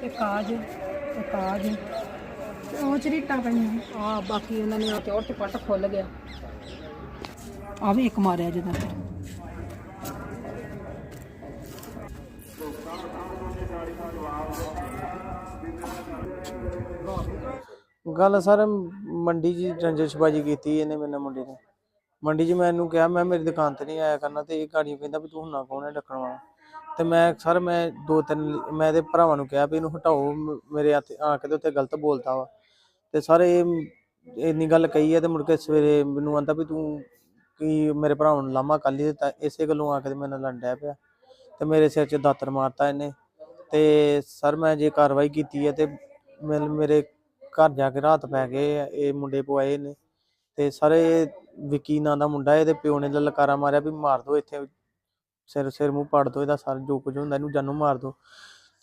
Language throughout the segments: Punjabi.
ਤੇ ਕਾਜ ਤੇ ਕਾਜ ਤੇ ਉਹ ਚਰੀਟਾਂ ਪਈਆਂ। ਆ ਬਾਕੀ ਉਹਨਾਂ ਨੇ ਤੇ ਉੱਟ ਪੱਟ ਖੁੱਲ ਗਿਆ। ਆ ਵੀ ਇੱਕ ਮਾਰਿਆ ਜਦੋਂ ਗੱਲ ਸਰ ਮੰਡੀ 'ਚ ਰੰਜਿਸ਼ਬਾਜੀ ਕੀਤੀ ਇਹਨੇ ਮੇਰੇ ਨਾਲ ਮੁੰਡੇ ਨੇ। ਮੰਡੀ 'ਚ ਮੈਂ ਇਹਨੂੰ ਕਿਹਾ ਮੈਂ ਮੇਰੀ ਦੁਕਾਨ ਤੇ ਨਹੀਂ ਆਇਆ ਕਰਨਾ ਤੇ ਇਹ ਗਾੜੀਆਂ ਕਹਿੰਦਾ ਵੀ ਤੂੰ ਹੁਣਾ ਕੌਣ ਹੈ ਡੱਕਣ ਵਾਲਾ। ਤੇ ਮੈਂ ਸਰ ਮੈਂ ਦੋ ਤਿੰਨ ਮੈਂ ਇਹਦੇ ਭਰਾਵਾਂ ਨੂੰ ਕਿਹਾ ਵੀ ਇਹਨੂੰ ਹਟਾਓ ਮ- ਮੇਰੇ ਹੱਥ ਆ ਕੇ ਤੇ ਉੱਤੇ ਗਲਤ ਬੋਲਦਾ ਵਾ। ਤੇ ਸਰ ਇਹ ਇੰਨੀ ਗੱਲ ਕਹੀ ਹੈ ਤੇ ਮੁੜ ਕੇ ਸਵੇਰੇ ਮੈਨੂੰ ਆਂਦਾ ਵੀ ਤੂੰ ਕੀ ਮੇਰੇ ਭਰਾਵਾਂ ਨੂੰ ਲਾਮਾ ਕੱਲੀ ਦਿੱਤਾ ਇਸੇ ਗੱਲੋਂ ਆ ਕੇ ਤੇ ਮੇਰੇ ਨਾਲ ਲੜਨ ਡਿਆ ਪਿਆ। ਤੇ ਮੇਰੇ ਸਿਰ 'ਚ ਦਾਤਰ ਮਾਰਤਾ ਇਹਨੇ। ਤੇ ਸਰ ਮੈਂ ਜੇ ਕਾਰਵਾਈ ਕੀਤੀ ਹੈ ਤੇ ਮੇਰੇ ਮੇਰੇ ਘਰ ਜਾ ਕੇ ਰਾਤ ਪੈ ਗਏ ਆ, ਇਹ ਮੁੰਡੇ ਪਵਾਏ ਨੇ। ਤੇ ਇਹ ਵਿੱਕੀ ਨਾਂ ਦਾ ਮੁੰਡਾ ਇਹਦੇ ਪਿਓ ਨੇ ਲਲਕਾਰਾ ਮਾਰਿਆ ਵੀ ਮਾਰ ਦੋ ਇੱਥੇ ਸਿਰ ਸਿਰ ਮੂੰਹ ਪਾੜ ਦੋ ਇਹਦਾ ਸਰ ਜੋ ਕੁਝ ਹੁੰਦਾ ਇਹਨੂੰ ਜਾਨੋਂ ਮਾਰ ਦੋ।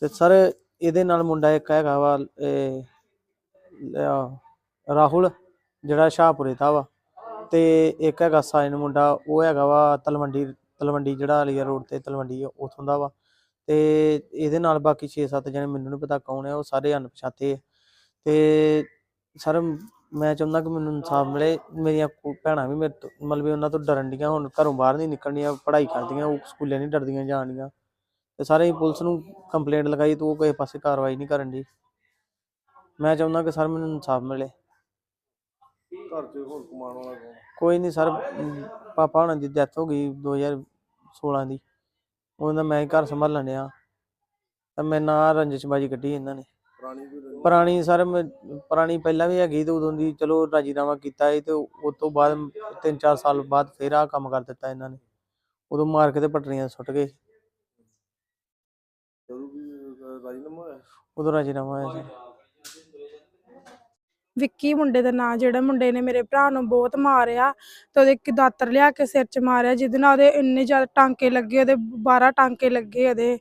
ਤੇ ਸਰ ਇਹਦੇ ਨਾਲ ਮੁੰਡਾ ਇੱਕ ਹੈਗਾ ਵਾ ਰਾਹੁਲ ਜਿਹੜਾ ਸ਼ਾਹਪੁਰੇ ਦਾ ਵਾ। ਤੇ ਇੱਕ ਹੈਗਾ ਸਾਇਨ ਮੁੰਡਾ ਉਹ ਹੈਗਾ ਵਾ ਤਲਵੰਡੀ ਤਲਵੰਡੀ ਜਿਹੜਾ ਅਲੀਆ ਰੋਡ ਤੇ ਤਲਵੰਡੀ ਆ, ਉੱਥੋਂ ਦਾ ਵਾ। ਤੇ ਇਹਦੇ ਨਾਲ ਬਾਕੀ 6-7 ਜਣੇ ਮੈਨੂੰ ਨਹੀਂ ਪਤਾ ਕੌਣ ਹੈ ਉਹ ਸਾਰੇ ਅਣਪਛਾਤੇ ਆ। ਤੇ ਸਰ ਮੈਂ ਚਾਹੁੰਦਾ ਕਿ ਮੈਨੂੰ ਇਨਸਾਫ ਮਿਲੇ ਮੇਰੀਆਂ ਕੋ- ਭੈਣਾਂ ਵੀ ਮੇਰੇ ਤੋਂ ਮਤਲਬ ਵੀ ਉਹਨਾਂ ਤੋਂ ਡਰਨ ਡੀਆਂ ਹੁਣ ਘਰੋਂ ਬਾਹਰ ਨਹੀਂ ਨਿਕਲਣੀਆਂ ਪੜ੍ਹਾਈ ਕਰਦੀਆਂ ਉਹ ਸਕੂਲੇ ਨਹੀਂ ਡਰਦੀਆਂ ਜਾਣੀਆਂ ਤੇ ਸਾਰੇ ਪੁਲਿਸ ਨੂੰ ਕੰਪਲੇਂਟ ਲਗਾਈ ਤੇ ਉਹ ਕਿਸੇ ਪਾਸੇ ਕਾਰਵਾਈ ਨਹੀਂ ਕਰਨ ਦੀ ਮੈਂ ਚਾਹੁੰਦਾ ਕਿ ਸਰ ਮੈਨੂੰ ਇਨਸਾਫ ਮਿਲੇ। ਘਰ 'ਚ ਹੋਰ ਕਮਾਉਣ ਵਾਲਾ ਕੌਣ? ਕੋਈ ਨਹੀਂ ਸਰ ਅਮ, ਪਾਪਾ ਹੁਣਾਂ ਦੀ ਡੈਥ ਹੋ ਗਈ 2016 ਦੀ। ਉਹਨਾਂ ਮੈਂ ਹੀ ਘਰ ਸੰਭਾਲਣ ਡਿਆ। ਤਾਂ ਮੈਂ ਨਾ ਰੰਜਿਸ਼ਬਾਜੀ ਕੱਢੀ ਇਹਨਾਂ ਨੇ। ਪੁਰਾਣੀ ਸਰ ਪੁਰਾਣੀ ਪਹਿਲਾਂ ਵੀ ਹੈਗੀ ਤੇ ਉਦੋਂ ਦੀ ਚਲੋ ਰਾਜੀਨਾਮਾ ਕੀਤਾ ਸੀ ਤੇ ਉਸ ਤੋਂ ਬਾਅਦ 3-4 ਸਾਲ ਬਾਅਦ ਫੇਰ ਆਹ ਕੰਮ ਕਰ ਦਿੱਤਾ ਇਹਨਾਂ ਨੇ। ਉਦੋਂ ਮਾਰ ਕੇ ਤੇ ਪਟਰੀਆਂ ਸੁੱਟ ਗਏ ਉਦੋਂ ਰਾਜੀਨਾਮਾ ਹੋਇਆ? ਸੀ। ਵਿੱਕੀ ਮੁੰਡੇ ਦਾ ਨਾਂ ਜਿਹੜਾ ਮੁੰਡੇ ਨੇ ਮੇਰੇ ਭਰਾ ਨੂੰ ਬਹੁਤ ਮਾਰਿਆ ਤੇ ਉਹਦੇ ਇੱਕ ਦਾਤਰ ਲਿਆ ਕੇ ਸਿਰ 'ਚ ਮਾਰਿਆ ਜਿਹਦੇ ਨਾਲ ਉਹਦੇ ਇੰਨੇ ਜ਼ਿਆਦਾ ਟਾਂਕੇ ਲੱਗੇ ਉਹਦੇ 12 ਟਾਂਕੇ ਲੱਗੇ ਉਹਦੇ।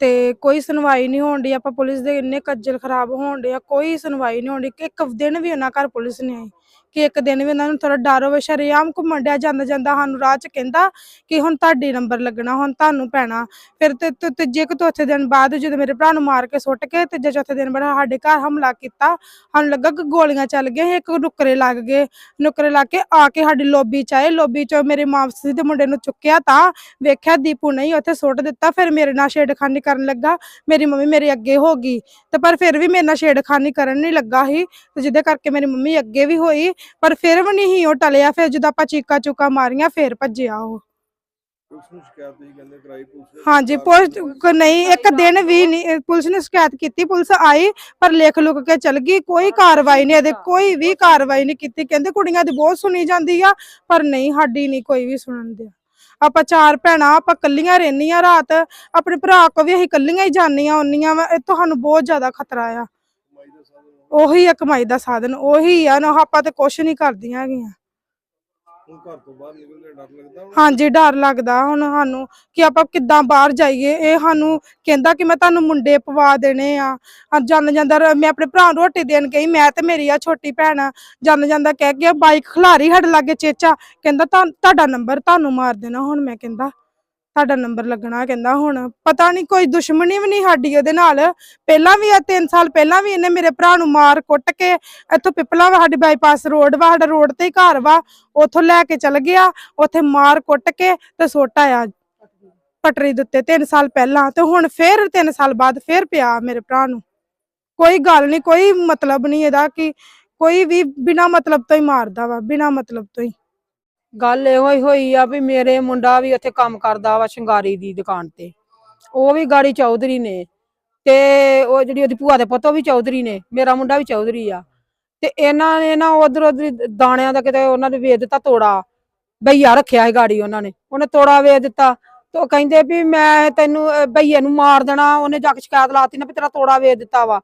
ਤੇ ਕੋਈ ਸੁਣਵਾਈ ਨਹੀਂ ਹੋਣ ਡਈ, ਆਪਾਂ ਪੁਲਿਸ ਦੇ ਇੰਨੇ ਕੱਜਲ ਖਰਾਬ ਹੋਣ ਡਏ ਆ, ਕੋਈ ਸੁਣਵਾਈ ਨਹੀਂ ਹੋਣ ਡਈ, ਇੱਕ ਦਿਨ ਵੀ ਉਹਨਾਂ ਘਰ ਪੁਲਿਸ ਨਹੀਂ ਆਈ। ਕਿ ਇੱਕ ਦਿਨ ਵੀ ਉਹਨਾਂ ਨੂੰ ਥੋੜਾ ਡਰ ਹੋਵੇ, ਸ਼ਰੇਆਮ ਘੁੰਮਣ ਡਿਆ, ਜਾਂਦਾ ਜਾਂਦਾ ਸਾਨੂੰ ਰਾਹ 'ਚ ਕਹਿੰਦਾ ਕਿ ਹੁਣ ਤੁਹਾਡੀ ਨੰਬਰ ਲੱਗਣਾ, ਹੁਣ ਤੁਹਾਨੂੰ ਪੈਣਾ। ਫਿਰ ਤੇ ਤੇ ਤੀਜੇ ਕੁ ਚੌਥੇ ਦਿਨ ਬਾਅਦ ਜਦੋਂ ਮੇਰੇ ਭਰਾ ਨੂੰ ਮਾਰ ਕੇ ਸੁੱਟ ਕੇ ਤੀਜੇ ਚੌਥੇ ਦਿਨ ਬਾਅਦ ਸਾਡੇ ਘਰ ਹਮਲਾ ਕੀਤਾ, ਸਾਨੂੰ ਲੱਗਾ ਕਿ ਗੋਲੀਆਂ ਚੱਲ ਗਈਆਂ, ਇੱਕ ਨੁਕਰੇ ਲੱਗ ਗਏ। ਨੁਕਰੇ ਲੱਗ ਕੇ ਆ ਕੇ ਸਾਡੀ ਲੋਬੀ ਚ ਆਏ, ਲੋਬੀ ਚ ਮੇਰੇ ਮਾਪਸੀ ਦੇ ਮੁੰਡੇ ਨੂੰ ਚੁੱਕਿਆ ਤਾਂ ਵੇਖਿਆ ਦੀਪੂ ਨਹੀਂ, ਉੱਥੇ ਸੁੱਟ ਦਿੱਤਾ, ਫਿਰ ਮੇਰੇ ਨਾਲ ਛੇੜਖਾਨੀ ਕਰਨ ਲੱਗਾ, ਮੇਰੀ ਮੰਮੀ ਮੇਰੇ ਅੱਗੇ ਹੋ ਗਈ। ਤੇ ਪਰ ਫਿਰ ਵੀ ਮੇਰੇ ਨਾਲ ਛੇੜਖਾਨੀ ਕਰਨ ਨਹੀਂ ਲੱਗਾ ਸੀ, ਤੇ ਜਿਹਦੇ ਕਰਕੇ ਮੇਰੀ ਮੰਮੀ ਅੱਗੇ ਵੀ ਹੋਈ ਪਰ ਫਿਰ ਵੀ ਨਹੀਂ ਉਹ ਟਲਿਆ ਫਿਰ ਜਦੋਂ ਆਪਾਂ ਚੀਕਾ ਚੁਕਾ ਮਾਰੀਆਂ ਫਿਰ ਭੱਜਿਆ ਉਹ। ਪੁਲਿਸ ਨੂੰ ਸ਼ਿਕਾਇਤ ਤੁਸੀਂ ਕਹਿੰਦੇ ਕਰਾਈ ਪੁਲਿਸ ਨੇ? ਹਾਂਜੀ ਪੁਲਿਸ ਕੋ ਨਹੀਂ ਇੱਕ ਦਿਨ ਵੀ ਨਹੀਂ ਪੁਲਿਸ ਨੇ ਸ਼ਿਕਾਇਤ ਕੀਤੀ ਪੁਲਿਸ ਆਈ ਪਰ ਲਿਖ ਲੁਕ ਕੇ ਚਲ ਗਈ ਕੋਈ ਕਾਰਵਾਈ ਨਹੀਂ ਇਹਦੇ ਕੋਈ ਵੀ ਕਾਰਵਾਈ ਨਹੀਂ ਕੀਤੀ ਕਹਿੰਦੇ ਕੁੜੀਆਂ ਦੀ ਬਹੁਤ ਸੁਣੀ ਜਾਂਦੀ ਆ ਪਰ ਨਹੀਂ ਸਾਡੀ ਨਹੀਂ ਕੋਈ ਵੀ ਸੁਣਨ ਦਿਆ। ਆਪਾਂ ਚਾਰ ਭੈਣਾਂ ਆਪਾਂ ਕੱਲੀਆਂ ਰਹਿੰਦੀਆਂ ਰਾਤ ਆਪਣੇ ਭਰਾ ਕੋ ਵੀ ਅਸੀਂ ਕੱਲੀਆਂ ਹੀ ਜਾਂਦੀਆਂ ਹੁੰਦੀਆਂ ਵਾ ਇਹ ਤੁਹਾਨੂੰ ਬਹੁਤ ਜ਼ਿਆਦਾ ਖਤਰਾ ਆ। ਦਾ ਉਹੀ ਆ ਕਮਾਈ ਦਾ ਸਾਧਨ ਉਹੀ ਆ ਨਾ ਆਪਾਂ ਤੇ ਕੁਛ ਨਹੀਂ ਕਰਦੀਆਂ ਹੈਗੀਆਂ। ਹੁਣ ਘਰ ਤੋਂ ਬਾਹਰ ਨਿਕਲ ਕੇ ਡਰ ਲੱਗਦਾ ਹੁਣ? ਹਾਂਜੀ ਡਰ ਲੱਗਦਾ ਹੁਣ ਸਾਨੂੰ ਕਿ ਆਪਾਂ ਕਿੱਦਾਂ ਬਾਹਰ ਜਾਈਏ। ਇਹ ਸਾਨੂੰ ਕਹਿੰਦਾ ਕਿ ਮੈਂ ਤੁਹਾਨੂੰ ਮੁੰਡੇ ਪਵਾ ਦੇਣੇ ਆ। ਹਾਂ ਜਾਂਦੇ ਜਾਂਦਾ ਰ- ਮੈਂ ਆਪਣੇ ਭਰਾ ਨੂੰ ਰੋਟੀ ਦੇਣ ਗਈ ਮੈਂ ਤੇ ਮੇਰੀ ਆ ਛੋਟੀ ਭੈਣ। ਆ। ਜਾਂਦੇ ਜਾਂਦਾ ਕਹਿ ਗਿਆ ਬਾਈਕ ਖਿਲਾਰੀ ਸਾਡੇ ਲਾਗੇ ਚੇਚਾ ਕਹਿੰਦਾ ਤੁਹਾਡਾ ਨੰਬਰ ਤੁਹਾਨੂੰ ਮਾਰ ਦੇਣਾ ਹੁਣ ਮੈਂ ਕਹਿੰਦਾ। ਸਾਡਾ ਨੰਬਰ ਲੱਗਣਾ ਕਹਿੰਦਾ ਹੁਣ। ਪਤਾ ਨਹੀਂ ਕੋਈ ਦੁਸ਼ਮਣੀ ਵੀ ਨਹੀਂ ਸਾਡੀ ਉਹਦੇ ਨਾਲ। ਪਹਿਲਾਂ ਵੀ ਆ 3 ਸਾਲ ਪਹਿਲਾਂ ਵੀ ਇਹਨੇ ਮੇਰੇ ਭਰਾ ਨੂੰ ਮਾਰ ਕੁੱਟ ਕੇ ਇੱਥੋਂ ਪਿਪਲਾ ਵਾ, ਸਾਡੀ ਬਾਈਪਾਸ ਰੋਡ ਵਾ, ਸਾਡਾ ਰੋਡ ਤੇ ਹੀ ਘਰ ਵਾ, ਉੱਥੋਂ ਲੈ ਕੇ ਚਲ ਗਿਆ, ਉੱਥੇ ਮਾਰ ਕੁੱਟ ਕੇ ਤੇ ਸੋਟਾ ਆ ਪਟਰੀ ਦੇ ਉੱਤੇ 3 ਸਾਲ ਪਹਿਲਾਂ ਤੇ ਹੁਣ ਫੇਰ 3 ਸਾਲ ਬਾਅਦ ਫੇਰ ਪਿਆ ਮੇਰੇ ਭਰਾ ਨੂੰ। ਕੋਈ ਗੱਲ ਨਹੀਂ ਕੋਈ ਮਤਲਬ ਨਹੀਂ ਇਹਦਾ ਕਿ ਕੋਈ ਵੀ ਬਿਨਾ ਮਤਲਬ ਤੋਂ ਹੀ ਮਾਰਦਾ ਵਾ, ਬਿਨਾ ਮਤਲਬ ਤੋਂ ਹੀ। ਗੱਲ ਇਹੋ ਹੀ ਹੋਈ ਆ ਵੀ ਮੇਰੇ ਮੁੰਡਾ ਵੀ ਉੱਥੇ ਕੰਮ ਕਰਦਾ ਵਾ ਸ਼ਿੰਗਾਰੀ ਦੀ ਦੁਕਾਨ ਤੇ। ਉਹ ਵੀ ਗਾੜੀ ਚੌਧਰੀ ਨੇ ਤੇ ਉਹ ਜਿਹੜੀ ਉਹਦੀ ਭੂਆ ਦੇ ਪੁੱਤ ਉਹ ਵੀ ਚੌਧਰੀ ਨੇ, ਮੇਰਾ ਮੁੰਡਾ ਵੀ ਚੌਧਰੀ ਆ। ਤੇ ਇਹਨਾਂ ਨੇ ਨਾ ਉਧਰ ਉਧਰ ਦਾਣਿਆਂ ਦਾ ਕਿਤੇ ਉਹਨਾਂ ਨੇ ਵੇਚ ਦਿੱਤਾ ਤੋੜਾ। ਬਈਆ ਰੱਖਿਆ ਸੀ ਗਾੜੀ ਉਹਨਾਂ ਨੇ, ਉਹਨੇ ਤੋੜਾ ਵੇਚ ਦਿੱਤਾ। ਤੇ ਉਹ ਕਹਿੰਦੇ ਵੀ ਮੈਂ ਤੈਨੂੰ ਬਈਏ ਨੂੰ ਮਾਰ ਦੇਣਾ, ਉਹਨੇ ਜਾ ਕੇ ਸ਼ਿਕਾਇਤ ਲਾਤੀ ਨਾ ਵੀ ਤੇਰਾ ਤੋੜਾ ਵੇਚ ਦਿੱਤਾ ਵਾ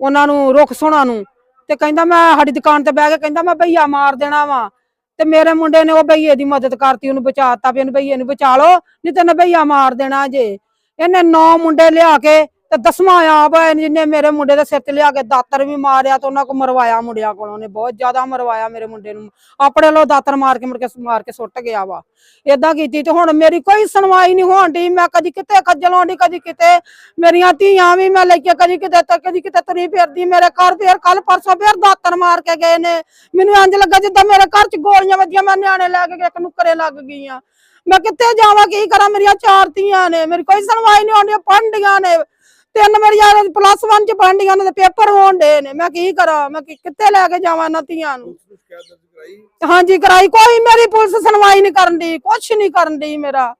ਉਹਨਾਂ ਨੂੰ, ਰੁੱਖ ਸੋਣਾ ਨੂੰ। ਤੇ ਕਹਿੰਦਾ ਮੈਂ ਸਾਡੀ ਦੁਕਾਨ ਤੇ ਬਹਿ ਕੇ ਕਹਿੰਦਾ ਮੈਂ ਬਈਆ ਮਾਰ ਦੇਣਾ ਵਾ। ਤੇ ਮੇਰੇ ਮੁੰਡੇ ਨੇ ਉਹ ਬਈਏ ਦੀ ਮਦਦ ਕਰਤੀ, ਉਹਨੂੰ ਬਚਾਤਾ ਵੀ ਇਹਨੂੰ ਬਈਏ ਨੂੰ ਬਚਾ ਲਓ, ਨਹੀਂ ਤੇ ਇਹਨੇ ਬਈਆ ਮਾਰ ਦੇਣਾ ਜੇ। ਇਹਨੇ ਨੌ ਮੁੰਡੇ ਲਿਆ ਕੇ ਤੇ ਦਸਵਾਂ ਆਪ ਹੈ ਜਿਹਨੇ ਮੇਰੇ ਮੁੰਡੇ ਦੇ ਸਿਰ ਤੇ ਲਿਆ ਕੇ ਦਾਤਰ ਵੀ ਮਾਰਿਆ ਤੇ ਉਹਨਾਂ ਕੋ ਮਰਵਾਇਆ ਮੁੰਡਿਆਂ ਕੋਲੋਂ ਨੇ, ਬਹੁਤ ਜ਼ਿਆਦਾ ਮਰਵਾਇਆ ਮੇਰੇ ਮੁੰਡੇ ਨੂੰ। ਆਪਣੇ ਲੋ ਦਾਤਰ ਮਾਰ ਕੇ ਮੁੜ ਕੇ ਮਾਰ ਕੇ ਸੁੱਟ ਗਿਆ ਵਾ। ਏਦਾਂ ਕੀਤੀ ਤੇ ਹੁਣ ਮੇਰੀ ਕੋਈ ਸੁਣਵਾਈ ਨਹੀਂ ਹੋਣ ਡਈ, ਮੈਂ ਕਦੀ ਕਿਤੇ ਖੱਜਲ ਹੋਣ ਕਦੀ ਕਿਤੇ ਮੇਰੀਆਂ ਧੀਆਂ ਵੀ ਮੈਂ ਲੈ ਕੇ ਕਦੀ ਕਿਤੇ ਤੇ, ਕਦੀ ਕਿਤੇ ਤੁਰੀ ਫਿਰਦੀ, ਮੇਰੇ ਘਰ ਫੇਰ ਕੱਲ ਪਰਸੋਂ ਫੇਰ ਦਾਤਰ ਮਾਰ ਕੇ ਗਏ ਨੇ। ਮੈਨੂੰ ਇੰਜ ਲੱਗਾ ਜਿੱਦਾਂ ਮੇਰੇ ਘਰ 'ਚ ਗੋਲੀਆਂ ਵੱਜੀਆਂ, ਮੈਂ ਨਿਆਣੇ ਲੈ ਕੇ ਇੱਕ ਨੁੱਕਰੇ ਲੱਗ ਗਈਆਂ। ਮੈਂ ਕਿੱਥੇ ਜਾਵਾਂ, ਕੀ ਕਰਾਂ? ਮੇਰੀਆਂ ਚਾਰ ਧੀਆਂ ਨੇ, ਮੇਰੀ ਕੋਈ ਸੁਣਵਾਈ ਨਹੀਂ ਹੋਣੀ ਪੜ੍ਹਦੀਆਂ ਨੇ। ਤਿੰਨ ਮੇਰੀਆਂ ਪਲੱਸ 1 ਚ ਪੜ੍ਹਦੀਆਂ ਨੇ ਤੇ ਪੇਪਰ ਹੋਣ ਡੇ ਨੇ। ਮੈਂ ਕੀ ਕਰਾਂ? ਮੈਂ ਕਿ- ਕਿੱਥੇ ਲੈ ਕੇ ਜਾਵਾਂ ਇਹਨਾਂ ਧੀਆਂ ਨੂੰ? ਪੁਲਿਸ ਨੂੰ ਸ਼ਿਕਾਇਤ ਦਰਜ ਕਰਾਈ? ਹਾਂਜੀ ਕਰਾਈ। ਕੋਈ ਮੇਰੀ ਪੁਲਿਸ ਸੁਣਵਾਈ ਨਹੀਂ ਕਰਨ ਦੀ ਕੁਛ ਨਹੀਂ ਕਰਨ ਦੀ ਮੇਰਾ।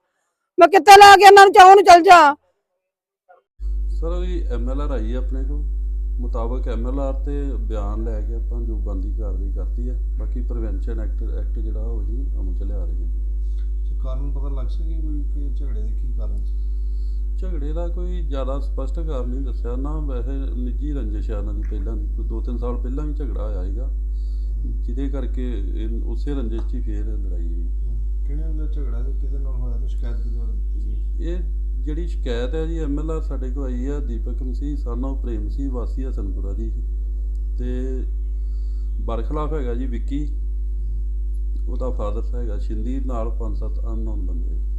ਮੈਂ ਕਿੱਥੇ ਲੈ ਕੇ ਇਹਨਾਂ ਨੂੰ ਚਾਹੂੰ ਨੂੰ ਚਲ ਜਾ। ਸਰ ਉਹਦੀ ਐਮਐਲਆਰ ਆਈ ਹੈ ਆਪਣੇ ਕੋਲ? ਮੁਤਾਬਕ ਐਮਐਲਆਰ ਤੇ ਬਿਆਨ ਲੈ ਕੇ ਆਪਾਂ ਜੋ ਬੰਦੀ ਕਾਰਵਾਈ ਕਰਤੀ ਹੈ ਬਾਕੀ ਪ੍ਰੀਵੈਂਸ਼ਨ ਐਕਟ ਐਕਟ ਜਿਹੜਾ ਉਹ ਜੀ ਅਮਲ ਚ ਲਿਆ ਰਹੇ ਹਾਂ ਕਾਰਨ ਪਤਾ ਲੱਗ ਸਕੀ ਕੋਈ ਕਿ ਝਗੜੇ ਦੇ ਕੀ ਕਾਰਨ ਸੀ? ਝਗੜੇ ਦਾ ਕੋਈ ਜ਼ਿਆਦਾ ਸਪਸ਼ਟ ਕਾਰਨ ਨਹੀਂ ਦੱਸਿਆ ਨਾ ਵੈਸੇ ਨਿੱਜੀ ਰੰਜਿਸ਼ ਆ ਇਹਨਾਂ ਦੀ ਪਹਿਲਾਂ ਦੀ ਕੋਈ ਦੋ ਤਿੰਨ ਸਾਲ ਪਹਿਲਾਂ ਵੀ ਝਗੜਾ ਹੋਇਆ ਸੀਗਾ ਜਿਹਦੇ ਕਰਕੇ ਇਹ- ਉਸੇ ਰੰਜਿਸ਼ 'ਚ ਹੀ ਫੇਰ ਲੜਾਈ ਹੋਈ। ਕਿਹਨੇ ਅੰਦਰ ਝਗੜਾ ਤੇ ਕਿਹਦੇ ਨਾਲ ਹੋਇਆ ਤੇ ਸ਼ਿਕਾਇਤ ਕਿਹਦੇ ਵੱਲ ਦਿੱਤੀ ਗਈ ਇਹ ਜਿਹੜੀ ਸ਼ਿਕਾਇਤ ਹੈ ਜੀ ਐਮਐਲਆਰ ਸਾਡੇ ਕੋਲ ਆਈ ਹੈ ਦੀਪਕ ਮਸੀਹ ਸਾਨੋ ਪ੍ਰੇਮ ਸੀ ਵਾਸੀ ਹਸਨਪੁਰਾ ਦੀ। ਤੇ ਬਰਖਲਾਫ ਹੈਗਾ ਜੀ ਵਿੱਕੀ ਉਹਦਾ ਫਾਦਰ ਹੈਗਾ ਸ਼ਿੰਦੀ ਨਾਲ ਪੰਜ ਸੱਤ ਅਨਨੋਨ ਬੰਦੇ।